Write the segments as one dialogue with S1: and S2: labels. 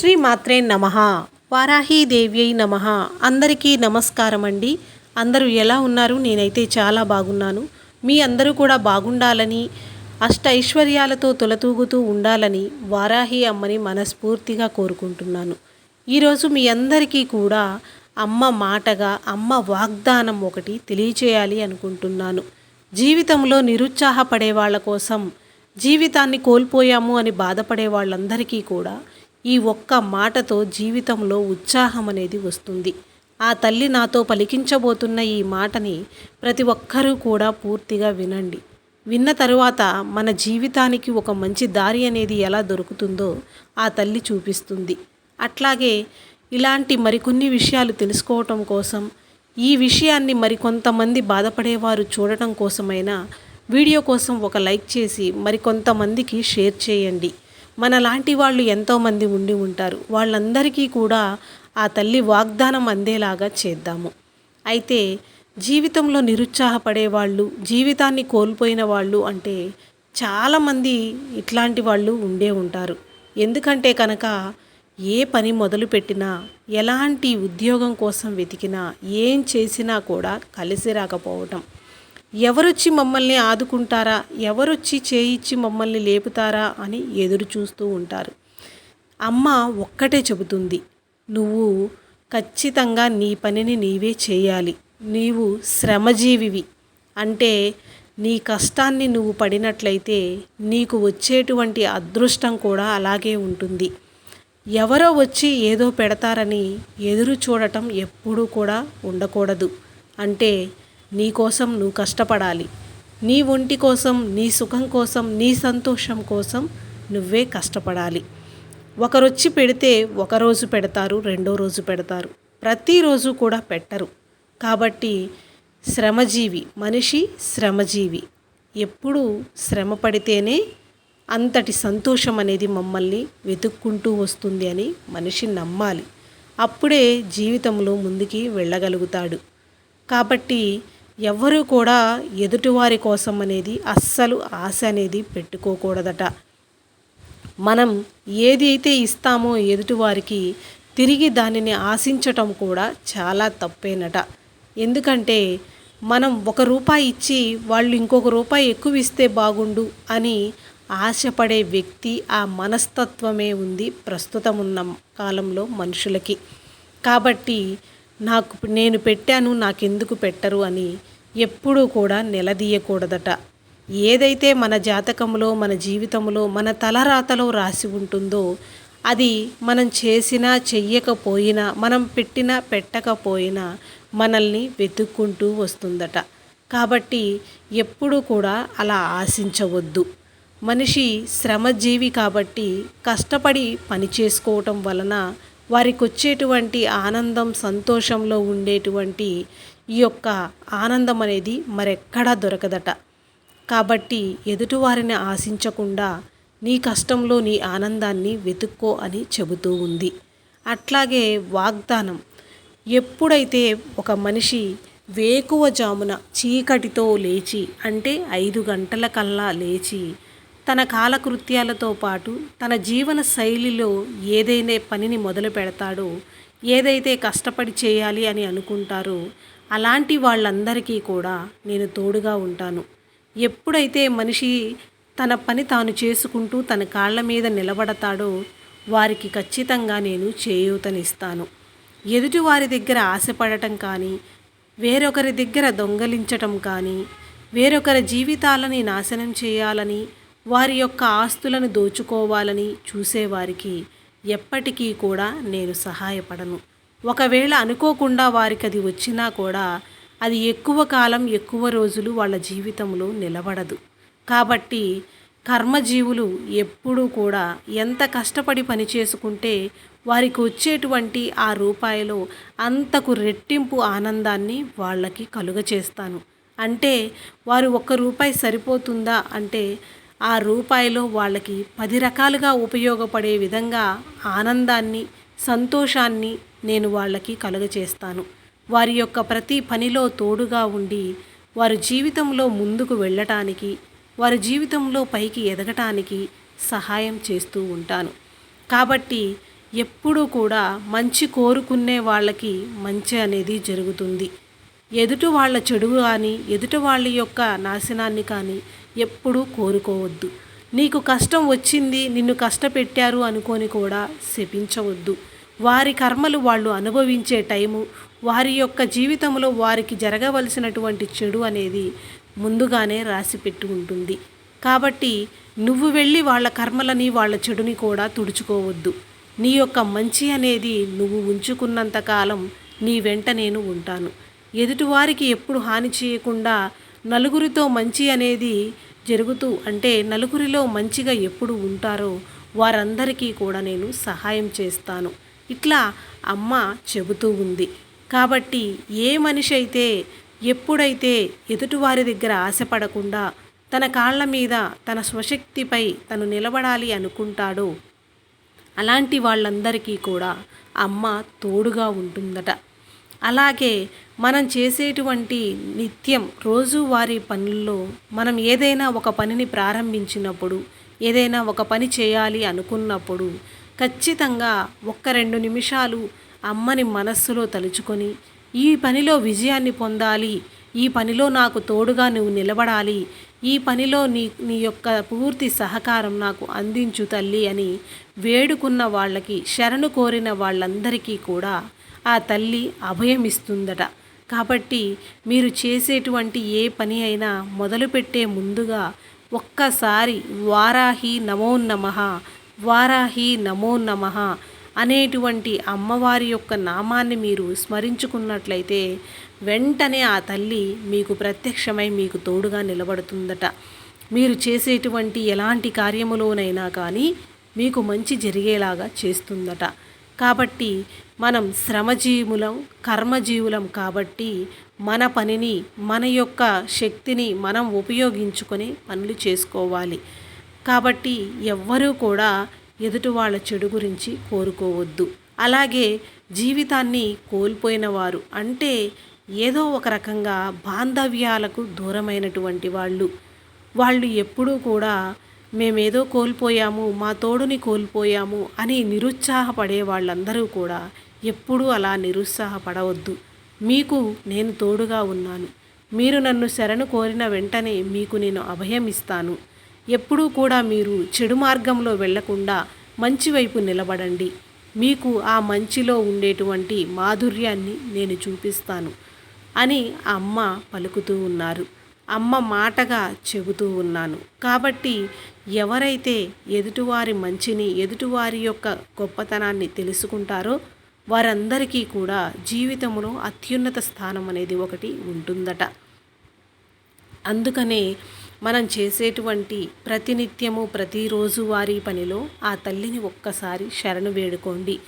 S1: శ్రీ మాత్రే నమ వారాహీదేవ్యై నమ. అందరికీ నమస్కారం అండి అందరూ ఎలా ఉన్నారు? నేనైతే చాలా బాగున్నాను. మీ అందరూ కూడా బాగుండాలని అష్ట ఐశ్వర్యాలతో తొలతూగుతూ ఉండాలని వారాహి అమ్మని మనస్ఫూర్తిగా కోరుకుంటున్నాను. ఈరోజు మీ అందరికీ కూడా అమ్మ మాటగా అమ్మ వాగ్దానం ఒకటి తెలియచేయాలి అనుకుంటున్నాను. జీవితంలో నిరుత్సాహపడే వాళ్ళ కోసం జీవితాన్ని కోల్పోయాము అని బాధపడే వాళ్ళందరికీ కూడా ఈ ఒక్క మాటతో జీవితంలో ఉత్సాహం అనేది వస్తుంది. ఆ తల్లి నాతో పలికించబోతున్న ఈ మాటని ప్రతి ఒక్కరూ కూడా పూర్తిగా వినండి. విన్న తరువాత మన జీవితానికి ఒక మంచి దారి అనేది ఎలా దొరుకుతుందో ఆ తల్లి చూపిస్తుంది. అట్లాగే ఇలాంటి మరికొన్ని విషయాలు తెలుసుకోవటం కోసం ఈ విషయాన్ని మరికొంతమంది బాధపడేవారు చూడటం కోసమైనా వీడియో కోసం ఒక లైక్ చేసి మరికొంతమందికి షేర్ చేయండి. మనలాంటి వాళ్ళు ఎంతోమంది ఉండి ఉంటారు. వాళ్ళందరికీ కూడా ఆ తల్లి వాగ్దానం అందేలాగా చేద్దాము. అయితే జీవితంలో నిరుత్సాహపడే వాళ్ళు జీవితాన్ని కోల్పోయిన వాళ్ళు అంటే చాలామంది ఇట్లాంటి వాళ్ళు ఉండే ఉంటారు. ఎందుకంటే కనుక ఏ పని మొదలుపెట్టినా ఎలాంటి ఉద్యోగం కోసం వెతికినా ఏం చేసినా కూడా కలిసి రాకపోవటం. ఎవరొచ్చి మమ్మల్ని ఆదుకుంటారా? ఎవరొచ్చి చేయిచ్చి మమ్మల్ని లేపుతారా? అని ఎదురు చూస్తూ ఉంటారు. అమ్మ ఒక్కటే చెబుతుంది. నువ్వు ఖచ్చితంగా నీ పనిని నీవే చేయాలి. నీవు శ్రమజీవివి. అంటే నీ కష్టాన్ని నువ్వు పడినట్లయితే నీకు వచ్చేటువంటి అదృష్టం కూడా అలాగే ఉంటుంది. ఎవరో వచ్చి ఏదో పెడతారని ఎదురు చూడటం ఎప్పుడూ కూడా ఉండకూడదు. అంటే నీ కోసం నువ్వు కష్టపడాలి. నీ ఒంటి కోసం నీ సుఖం కోసం నీ సంతోషం కోసం నువ్వే కష్టపడాలి. ఒకరొచ్చి పెడితే ఒకరోజు పెడతారు రెండో రోజు పెడతారు. ప్రతిరోజు కూడా పెట్టరు. కాబట్టి శ్రమజీవి మనిషి శ్రమజీవి. ఎప్పుడు శ్రమ పడితేనే అంతటి సంతోషం అనేది మమ్మల్ని వెతుక్కుంటూ వస్తుంది అని మనిషి నమ్మాలి. అప్పుడే జీవితంలో ముందుకి వెళ్ళగలుగుతాడు. కాబట్టి ఎవ్వరూ కూడా ఎదుటివారి కోసం అనేది అస్సలు ఆశ అనేది పెట్టుకోకూడదట. మనం ఏది అయితే ఇస్తామో ఎదుటివారికి తిరిగి దానిని ఆశించటం కూడా చాలా తప్పేనట. ఎందుకంటే మనం ఒక రూపాయి ఇచ్చి వాళ్ళు ఇంకొక రూపాయి ఎక్కువ ఇస్తే బాగుండు అని ఆశపడే వ్యక్తి ఆ మనస్తత్వమే ఉంది ప్రస్తుతం ఉన్న కాలంలో మనుషులకి. కాబట్టి నాకు నేను పెట్టాను నాకెందుకు పెట్టరు అని ఎప్పుడూ కూడా నిలదీయకూడదట. ఏదైతే మన జాతకంలో మన జీవితంలో మన తలరాతలో రాసి ఉంటుందో అది మనం చేసినా చెయ్యకపోయినా మనం పెట్టినా పెట్టకపోయినా మనల్ని వెతుక్కుంటూ వస్తుందట. కాబట్టి ఎప్పుడూ కూడా అలా ఆశించవద్దు. మనిషి శ్రమజీవి కాబట్టి కష్టపడి పని చేసుకోవటం వలన వారికి వచ్చేటువంటి ఆనందం సంతోషంలో ఉండేటువంటి ఈ యొక్క ఆనందం అనేది మరెక్కడా దొరకదట. కాబట్టి ఎదుటివారిని ఆశించకుండా నీ కష్టంలో నీ ఆనందాన్ని వెతుక్కో అని చెబుతూ ఉంది. అట్లాగే వాగ్దానం ఎప్పుడైతే ఒక మనిషి వేకువ జామున చీకటితో లేచి అంటే ఐదు గంటల కల్లా లేచి తన కాలకృత్యాలతో పాటు తన జీవన శైలిలో ఏదైనా పనిని మొదలు పెడతాడో ఏదైతే కష్టపడి చేయాలి అని అనుకుంటారో అలాంటి వాళ్ళందరికీ కూడా నేను తోడుగా ఉంటాను. ఎప్పుడైతే మనిషి తన పని తాను చేసుకుంటూ తన కాళ్ళ మీద నిలబడతాడో వారికి ఖచ్చితంగా నేను చేయూతనిస్తాను. ఎదుటి వారి దగ్గర ఆశపడటం కానీ వేరొకరి దగ్గర దొంగలించటం కానీ వేరొకరి జీవితాలని నాశనం చేయాలని వారి యొక్క ఆస్తులను దోచుకోవాలని చూసేవారికి ఎప్పటికీ కూడా నేను సహాయపడను. ఒకవేళ అనుకోకుండా వారికి అది వచ్చినా కూడా అది ఎక్కువ కాలం ఎక్కువ రోజులు వాళ్ళ జీవితంలో నిలబడదు. కాబట్టి కర్మజీవులు ఎప్పుడూ కూడా ఎంత కష్టపడి పని చేసుకుంటే వారికి వచ్చేటువంటి ఆ రూపాయలో అంతకు రెట్టింపు ఆనందాన్ని వాళ్ళకి కలుగచేస్తాను. అంటే వారు ఒక్క రూపాయి సరిపోతుందా అంటే ఆ రూపాయిలో వాళ్ళకి పది రకాలుగా ఉపయోగపడే విధంగా ఆనందాన్ని సంతోషాన్ని నేను వాళ్ళకి కలుగచేస్తాను. వారి యొక్క ప్రతి పనిలో తోడుగా ఉండి వారి జీవితంలో ముందుకు వెళ్ళటానికి వారి జీవితంలో పైకి ఎదగటానికి సహాయం చేస్తూ ఉంటాను. కాబట్టి ఎప్పుడూ కూడా మంచి కోరుకునే వాళ్ళకి మంచి అనేది జరుగుతుంది. ఎదుటి వాళ్ళ చెడు కానీ ఎదుటి వాళ్ళ యొక్క నాశనాన్ని కానీ ఎప్పుడూ కోరుకోవద్దు. నీకు కష్టం వచ్చింది నిన్ను కష్టపెట్టారు అనుకొని కూడా శపించవద్దు. వారి కర్మలు వాళ్ళు అనుభవించే టైము వారి యొక్క జీవితంలో వారికి జరగవలసినటువంటి చెడు అనేది ముందుగానే రాసిపెట్టి ఉంటుంది. కాబట్టి నువ్వు వెళ్ళి వాళ్ళ కర్మలని వాళ్ళ చెడుని కూడా తుడుచుకోవద్దు. నీ యొక్క మంచి అనేది నువ్వు ఉంచుకున్నంత కాలం నీ వెంట నేను ఉంటాను. ఎదుటివారికి ఎప్పుడు హాని చేయకుండా నలుగురితో మంచి అనేది జరుగుతూ అంటే నలుగురిలో మంచిగా ఎప్పుడు ఉంటారో వారందరికీ కూడా నేను సహాయం చేస్తాను. ఇట్లా అమ్మ చెబుతూ ఉంది. కాబట్టి ఏ మనిషి అయితే ఎప్పుడైతే ఎదుటివారి దగ్గర ఆశపడకుండా తన కాళ్ళ మీద తన స్వశక్తిపై తను నిలబడాలి అనుకుంటాడో అలాంటి వాళ్ళందరికీ కూడా అమ్మ తోడుగా ఉంటుందట. అలాగే మనం చేసేటువంటి నిత్యం రోజువారీ పనుల్లో మనం ఏదైనా ఒక పనిని ప్రారంభించినప్పుడు ఏదైనా ఒక పని చేయాలి అనుకున్నప్పుడు ఖచ్చితంగా ఒక్క రెండు నిమిషాలు అమ్మని మనస్సులో తలుచుకొని ఈ పనిలో విజయాన్ని పొందాలి ఈ పనిలో నాకు తోడుగా నువ్వు నిలబడాలి ఈ పనిలో నీ నీ యొక్క పూర్తి సహకారం నాకు అందించు తల్లి అని వేడుకున్న వాళ్ళకి శరణు కోరిన వాళ్ళందరికీ కూడా ఆ తల్లి అభయమిస్తుందట. కాబట్టి మీరు చేసేటువంటి ఏ పని అయినా మొదలుపెట్టే ముందుగా ఒక్కసారి వారాహి నమో నమ వారాహి నమో నమ అనేటువంటి అమ్మవారి యొక్క నామాన్ని మీరు స్మరించుకున్నట్లయితే వెంటనే ఆ తల్లి మీకు ప్రత్యక్షమై మీకు తోడుగా నిలబడుతుందట. మీరు చేసేటువంటి ఎలాంటి కార్యములోనైనా కానీ మీకు మంచి జరిగేలాగా చేస్తుందట. కాబట్టి మనం శ్రమజీవులం కర్మజీవులం కాబట్టి మన పనిని మన యొక్క శక్తిని మనం ఉపయోగించుకొని పనులు చేసుకోవాలి. కాబట్టి ఎవ్వరూ కూడా ఎదుటి వాళ్ళ చెడు గురించి కోరుకోవద్దు. అలాగే జీవితాన్ని కోల్పోయిన వారు అంటే ఏదో ఒక రకంగా బాంధవ్యాలకు దూరమైనటువంటి వాళ్ళు. వాళ్ళు ఎప్పుడూ కూడా మేమేదో కోల్పోయాము మా తోడుని కోల్పోయాము అని నిరుత్సాహపడే వాళ్ళందరూ కూడా ఎప్పుడూ అలా నిరుత్సాహపడవద్దు. మీకు నేను తోడుగా ఉన్నాను. మీరు నన్ను శరణు కోరిన వెంటనే మీకు నేను అభయం ఇస్తాను. ఎప్పుడూ కూడా మీరు చెడు మార్గంలో వెళ్ళకుండా మంచి వైపు నిలబడండి. మీకు ఆ మంచిలో ఉండేటువంటి మాధుర్యాన్ని నేను చూపిస్తాను అని అమ్మ పలుకుతూ ఉన్నారు. అమ్మ మాటగా చెబుతూ ఉన్నాను. కాబట్టి ఎవరైతే ఎదుటివారి మంచిని ఎదుటివారి యొక్క గొప్పతనాన్ని తెలుసుకుంటారో వారందరికీ కూడా జీవితంలో అత్యున్నత స్థానం అనేది ఒకటి ఉంటుందట. అందుకనే మనం చేసేటువంటి ప్రతినిత్యము ప్రతిరోజు వారి పనిలో ఆ తల్లిని ఒక్కసారి శరణు వేడుకోండి.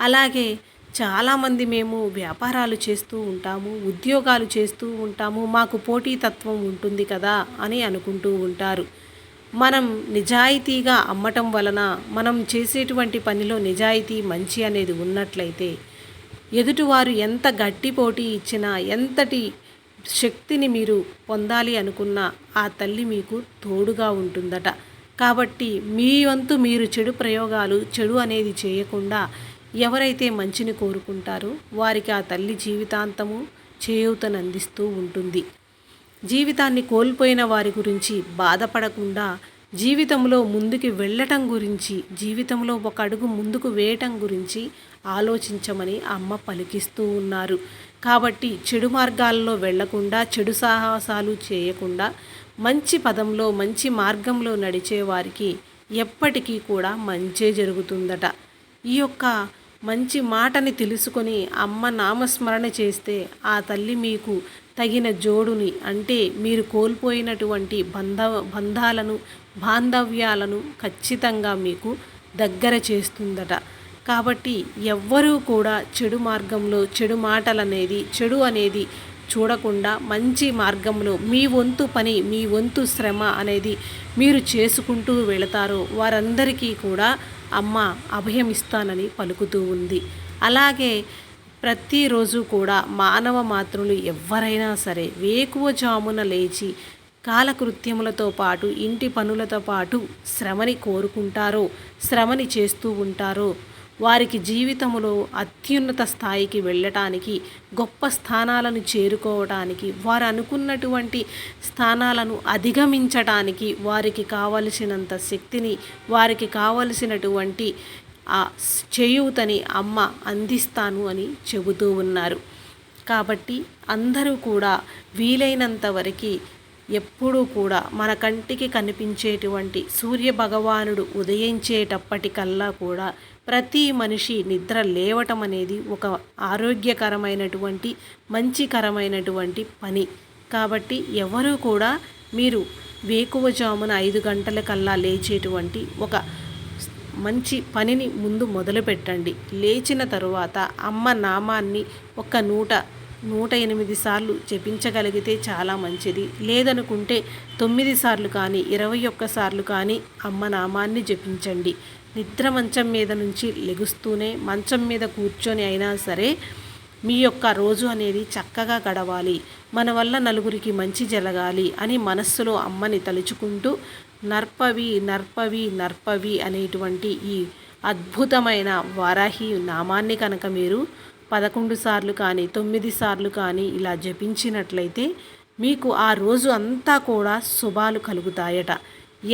S1: అలాగే చాలామంది మేము వ్యాపారాలు చేస్తూ ఉంటాము ఉద్యోగాలు చేస్తూ ఉంటాము మాకు పోటీతత్వం ఉంటుంది కదా అని అనుకుంటూ ఉంటారు. మనం నిజాయితీగా అమ్మటం వలన మనం చేసేటువంటి పనిలో నిజాయితీ మంచి అనేది ఉన్నట్లయితే ఎదుటివారు ఎంత గట్టి పోటీ ఇచ్చినా ఎంతటి శక్తిని మీరు పొందాలి అనుకున్న ఆ తల్లి మీకు తోడుగా ఉంటుందట. కాబట్టి మీ వంతు మీరు చెడు ప్రయోగాలు చెడు అనేది చేయకుండా ఎవరైతే మంచిని కోరుకుంటారో వారికి ఆ తల్లి జీవితాంతము చేయూతనందిస్తూ ఉంటుంది. జీవితాన్ని కోల్పోయిన వారి గురించి బాధపడకుండా జీవితంలో ముందుకు వెళ్ళటం గురించి జీవితంలో ఒక అడుగు ముందుకు వేయటం గురించి ఆలోచించమని అమ్మ పలికిస్తూ ఉన్నారు. కాబట్టి చెడు మార్గాల్లో వెళ్ళకుండా చెడు సాహసాలు చేయకుండా మంచి పదంలో మంచి మార్గంలో నడిచే వారికి ఎప్పటికీ కూడా మంచే జరుగుతుందట. ఈ యొక్క మంచి మాటని తెలుసుకొని అమ్మ నామస్మరణ చేస్తే ఆ తల్లి మీకు తగిన జోడుని అంటే మీరు కోల్పోయినటువంటి బంధ బంధాలను బాంధవ్యాలను ఖచ్చితంగా మీకు దగ్గర చేస్తుందట. కాబట్టి ఎవ్వరూ కూడా చెడు మార్గంలో చెడు మాటలు అనేది చెడు అనేది చూడకుండా మంచి మార్గంలో మీ వంతు పని మీ వంతు శ్రమ అనేది మీరు చేసుకుంటూ వెళతారో వారందరికీ కూడా అమ్మ అభయమిస్తానని పలుకుతూ ఉంది. అలాగే ప్రతిరోజు కూడా మానవ మాతృలు ఎవరైనా సరే వేకువజామున లేచి కాలకృత్యములతో పాటు ఇంటి పనులతో పాటు శ్రమని కోరుకుంటారో శ్రమని చేస్తూ ఉంటారో వారికి జీవితంలో అత్యున్నత స్థాయికి వెళ్ళటానికి గొప్ప స్థానాలను చేరుకోవటానికి వారు అనుకున్నటువంటి స్థానాలను అధిగమించటానికి వారికి కావలసినంత శక్తిని వారికి కావలసినటువంటి ఆ చేయూతని అమ్మ అందిస్తాను అని చెబుతూ ఉన్నారు. కాబట్టి అందరూ కూడా వీలైనంత వరకు ఎప్పుడూ కూడా మన కంటికి కనిపించేటువంటి సూర్య భగవానుడు ఉదయించేటప్పటికల్లా కూడా ప్రతి మనిషి నిద్ర లేవటం అనేది ఒక ఆరోగ్యకరమైనటువంటి మంచికరమైనటువంటి పని. కాబట్టి ఎవరు కూడా మీరు వేకువజామున ఐదు గంటల కల్లా లేచేటువంటి ఒక మంచి పనిని ముందు మొదలుపెట్టండి. లేచిన తరువాత అమ్మ నామాన్ని ఒక నూట నూట ఎనిమిది సార్లు జపించగలిగితే చాలా మంచిది. లేదనుకుంటే తొమ్మిది సార్లు కానీ ఇరవై ఒక్క సార్లు కానీ అమ్మ నామాన్ని జపించండి. నిద్ర మంచం మీద నుంచి లెగుస్తూనే మంచం మీద కూర్చొని అయినా సరే మీ యొక్క రోజు అనేది చక్కగా గడవాలి. మన వల్ల నలుగురికి మంచి జరగాలి అని మనస్సులో అమ్మని తలుచుకుంటూ నర్పవి నర్పవి నర్పవి అనేటువంటి ఈ అద్భుతమైన వారాహి నామాన్ని కనుక మీరు పదకొండు సార్లు కానీ తొమ్మిది సార్లు కానీ ఇలా జపించినట్లయితే మీకు ఆ రోజు అంతా కూడా శుభాలు కలుగుతాయట.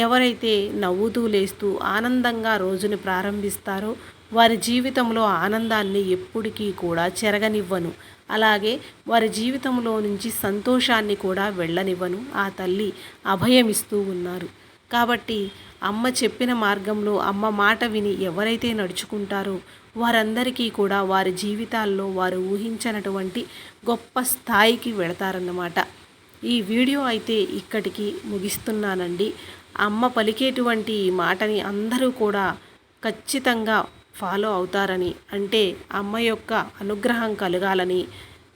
S1: ఎవరైతే నవ్వుతూ లేస్తూ ఆనందంగా రోజుని ప్రారంభిస్తారో వారి జీవితంలో ఆనందాన్ని ఎప్పటికీ కూడా చెరగనివ్వను. అలాగే వారి జీవితంలో నుంచి సంతోషాన్ని కూడా వెళ్ళనివ్వను. ఆ తల్లి అభయమిస్తూ ఉన్నారు. కాబట్టి అమ్మ చెప్పిన మార్గంలో అమ్మ మాట విని ఎవరైతే నడుచుకుంటారో వారందరికీ కూడా వారి జీవితాల్లో వారు ఊహించినటువంటి గొప్ప స్థాయికి వెళతారన్నమాట. ఈ వీడియో అయితే ఇక్కడికి ముగిస్తున్నానండి. అమ్మ పలికేటువంటి ఈ మాటని అందరూ కూడా ఖచ్చితంగా ఫాలో అవుతారని అంటే అమ్మ యొక్క అనుగ్రహం కలగాలని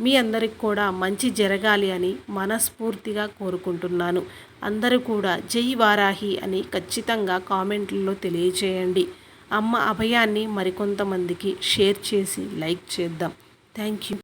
S1: మీ అందరికి కూడా మంచి జరగాలి అని మనస్ఫూర్తిగా కోరుకుంటున్నాను. అందరూ కూడా జై వారాహి అని ఖచ్చితంగా కామెంట్లలో తెలియజేయండి అమ్మ అభయాన్ని మరికొంతమందికి షేర్ చేసి లైక్ చేద్దాం. Thank you.